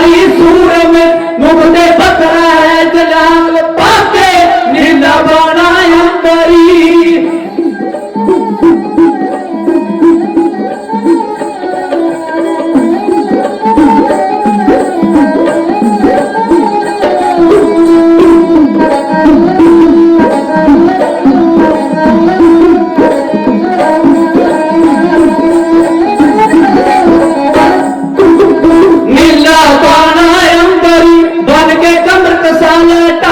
ਸਾਰੀ serum ਮੁਖ ਤੇ ਬਖਰਾ ਹੈ ਜਲਾਲ ಸಾಲಾಟ